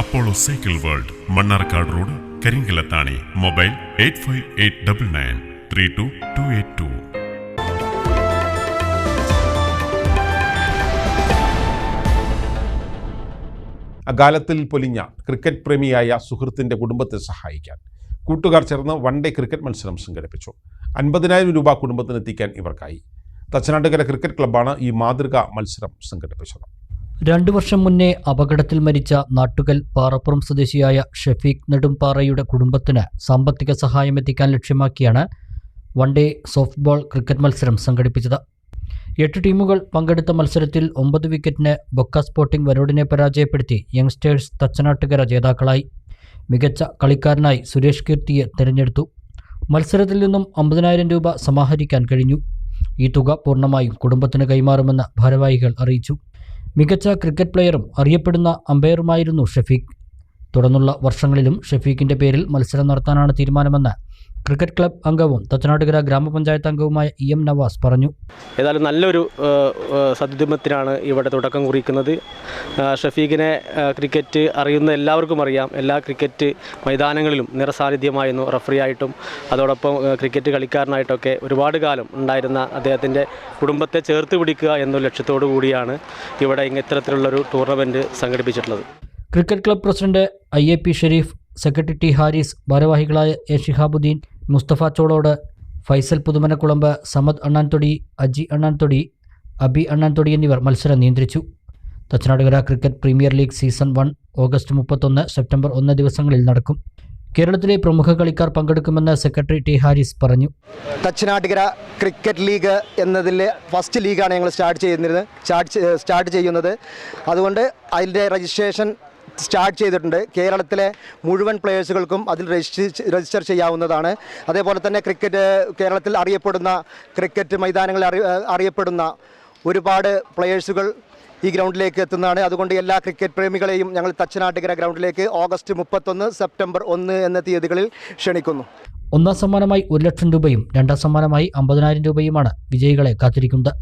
Apollo cycle world Mannarkkad road Karinkallathani mobile eight five eight double nine three two two eight two. അകാലത്തിൽ പൊലിഞ്ഞ cricket പ്രേമിയായ സുഹൃത്തിന്റെ കുടുംബത്തെ സഹായിക്കാൻ കൂട്ടുകാർ ചേർന്ന് വൺ ഡേ ക്രിക്കറ്റ് മത്സരം സംഘടിപ്പിച്ചു. അൻപതിനായിരം രൂപ കുടുംബത്തിനെത്തിക്കാൻ ഇവർക്കായി. തച്ചനാട്ടുകര ക്രിക്കറ്റ് ക്ലബ്ബാണ് ഈ മാതൃകാ മത്സരം സംഘടിപ്പിച്ചത്. രണ്ടു വർഷം മുന്നേ അപകടത്തിൽ മരിച്ച നാട്ടുകൽ പാറപ്പുറം സ്വദേശിയായ ഷെഫീഖ് നെടുംപാറയുടെ കുടുംബത്തിന് സാമ്പത്തിക സഹായം എത്തിക്കാൻ ലക്ഷ്യമാക്കിയാണ് വൺ ഡേ സോഫ്റ്റ്ബോൾ ക്രിക്കറ്റ് മത്സരം സംഘടിപ്പിച്ചത്. എട്ട് ടീമുകൾ പങ്കെടുത്ത മത്സരത്തിൽ ഒമ്പത് വിക്കറ്റിന് ബൊക്ക സ്പോർട്ടിംഗ് വരോഡിനെ പരാജയപ്പെടുത്തി യങ്സ്റ്റേഴ്സ് തച്ചനാട്ടുകര ജേതാക്കളായി. മികച്ച കളിക്കാരനായി സുരേഷ് കീർത്തിയെ തിരഞ്ഞെടുത്തു. മത്സരത്തിൽ നിന്നും അമ്പതിനായിരം രൂപ സമാഹരിക്കാൻ കഴിഞ്ഞു. ഈ തുക പൂർണമായും കുടുംബത്തിന് കൈമാറുമെന്ന് ഭാരവാഹികൾ അറിയിച്ചു. മികച്ച ക്രിക്കറ്റ് പ്ലെയറും അറിയപ്പെടുന്ന അമ്പയറുമായിരുന്നു ഷഫീഖ്. തുടർന്നുള്ള വർഷങ്ങളിലും ഷഫീഖിന്റെ പേരിൽ മത്സരം നടത്താനാണ് തീരുമാനമെന്ന് ക്രിക്കറ്റ് ക്ലബ് അംഗവും തച്ചനാട്ടുകര ഗ്രാമപഞ്ചായത്ത് അംഗവുമായ ഇ എം നവാസ് പറഞ്ഞു. ഏതായാലും നല്ലൊരു ഏഹ്, ഇവിടെ തുടക്കം കുറിക്കുന്നത്. ഷഫീഖിനെ ക്രിക്കറ്റ് അറിയുന്ന എല്ലാവർക്കും അറിയാം. എല്ലാ ക്രിക്കറ്റ് മൈതാനങ്ങളിലും നിറസാന്നിധ്യമായിരുന്നു റഫറിയായിട്ടും അതോടൊപ്പം ക്രിക്കറ്റ് കളിക്കാരനായിട്ടൊക്കെ ഒരുപാട് കാലം ഉണ്ടായിരുന്ന അദ്ദേഹത്തിന്റെ കുടുംബത്തെ ചേർത്ത് പിടിക്കുക എന്ന ലക്ഷ്യത്തോടു കൂടിയാണ് ഇവിടെ ഇത്തരത്തിലുള്ളൊരു tournament സംഘടിപ്പിച്ചിട്ടുള്ളത്. Cricket club president I A P Sherif secretary T Haris ഭാരവാഹികളായ എ ഷിഹാബുദ്ദീൻ മുസ്തഫ ചോളോട് ഫൈസൽ പുതുമനക്കുളമ്പ് സമദ് അണ്ണാൻതൊടി അജി അണ്ണാൻതൊടി അബി അണ്ണാൻതൊടി എന്നിവർ മത്സരം നിയന്ത്രിച്ചു. Thachanattukara cricket premier league season one August മുപ്പത്തൊന്ന് സെപ്റ്റംബർ ഒന്ന് ദിവസങ്ങളിൽ നടക്കും. കേരളത്തിലെ പ്രമുഖ കളിക്കാർ പങ്കെടുക്കുമെന്ന് സെക്രട്ടറി ടി ഹാരിസ് പറഞ്ഞു. തച്ചനാട്ടുകര ക്രിക്കറ്റ് ലീഗ് എന്നതിലെ ഫസ്റ്റ് ലീഗാണ് ഞങ്ങൾ സ്റ്റാർട്ട് ചെയ്യുന്നത്. സ്റ്റാർട്ട് സ്റ്റാർട്ട് ചെയ്യുന്നത്. അതുകൊണ്ട് അതിന്റെ രജിസ്ട്രേഷൻ സ്റ്റാർട്ട് ചെയ്തിട്ടുണ്ട്. കേരളത്തിലെ മുഴുവൻ പ്ലേയേഴ്സുകൾക്കും അതിൽ രജിസ്റ്റർ ചെയ്യാവുന്നതാണ്. അതേപോലെ തന്നെ ക്രിക്കറ്റ് കേരളത്തിൽ അറിയപ്പെടുന്ന ക്രിക്കറ്റ് മൈതാനങ്ങളിൽ അറി അറിയപ്പെടുന്ന ഒരുപാട് പ്ലേയേഴ്സുകൾ ഈ ഗ്രൗണ്ടിലേക്ക് എത്തുന്നതാണ്. അതുകൊണ്ട് എല്ലാ ക്രിക്കറ്റ് പ്രേമികളെയും ഞങ്ങൾ തച്ചനാട്ടുകര ഗ്രൗണ്ടിലേക്ക് ഓഗസ്റ്റ് മുപ്പത്തൊന്ന് സെപ്റ്റംബർ ഒന്ന് എന്ന തീയതികളിൽ ക്ഷണിക്കുന്നു. ഒന്നാം സമ്മാനമായി ഒരു ലക്ഷം രൂപയും രണ്ടാം സമ്മാനമായി അമ്പതിനായിരം രൂപയുമാണ് വിജയികളെ കാത്തിരിക്കുന്നത്.